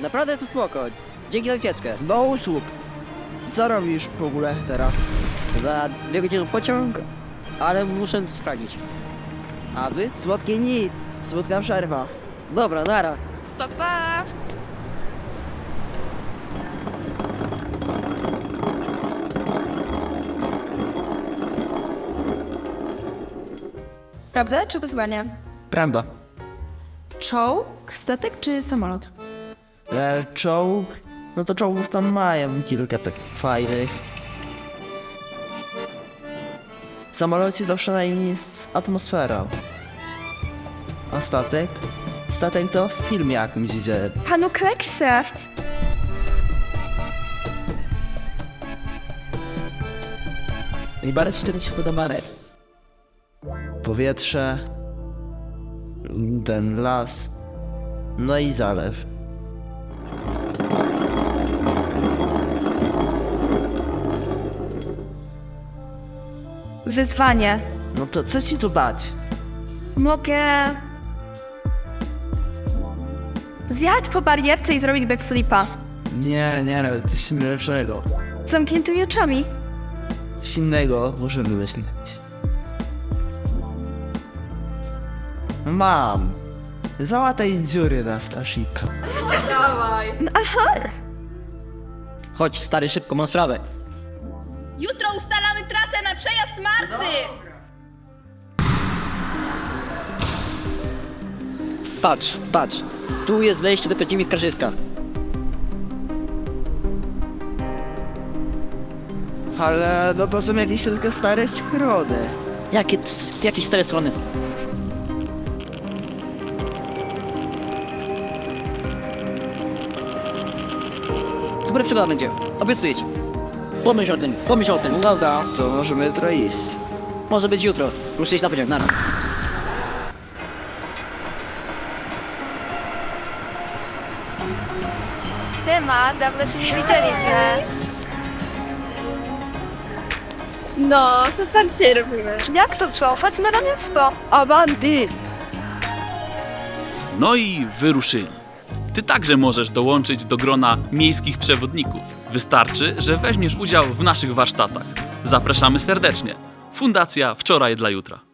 naprawdę to spoko. Dzięki za ucieczkę. Do usług. Co robisz w ogóle teraz? Za dwie godziny pociąg, ale muszę sprawdzić. A wy? Słodkie nic. Słodka przerwa. Dobra, nara. To pa! Prawda czy wyzwanie? Prawda. Czołg, statek czy samolot? E, czołg? No to czołgów tam mają kilka takich fajnych. W samolocie zawsze najmniej jest atmosfera. A statek? Statek to w filmie jakimś idzie. Panu Crackshaft. Najbardziej to mi się podoba. Powietrze, ten las, no i zalew. Wyzwanie. No to co ci tu dać? Mogę... Zjechać po barierce i zrobić backflipa. Nie, nie, no, coś lepszego. Z zamkniętymi oczami. Coś innego możemy myśleć. Mam. Załataj dziury na Stashika. Chodź, stary, szybko, mam sprawę. Jutro ustalamy trasę na przejazd Marty! Patrz, patrz. Tu jest wejście do Kazimierz Karzyska. Ale no to są jakieś tylko stare schrony. Jakie, jakieś cztery strony. Super przygoda będzie. Obiecuję ci. Pomyśl o tym, pomyśl o tym. Dobra, to możemy jutro iść. Może być jutro. Muszę iść na pociąg, nara. Tyma, dawno się nie widzieliśmy. No, to tak dzisiaj robimy. Jak to cofać na miasto? Avanti! No i wyruszyli. Ty także możesz dołączyć do grona miejskich przewodników. Wystarczy, że weźmiesz udział w naszych warsztatach. Zapraszamy serdecznie. Fundacja Wczoraj dla Jutra.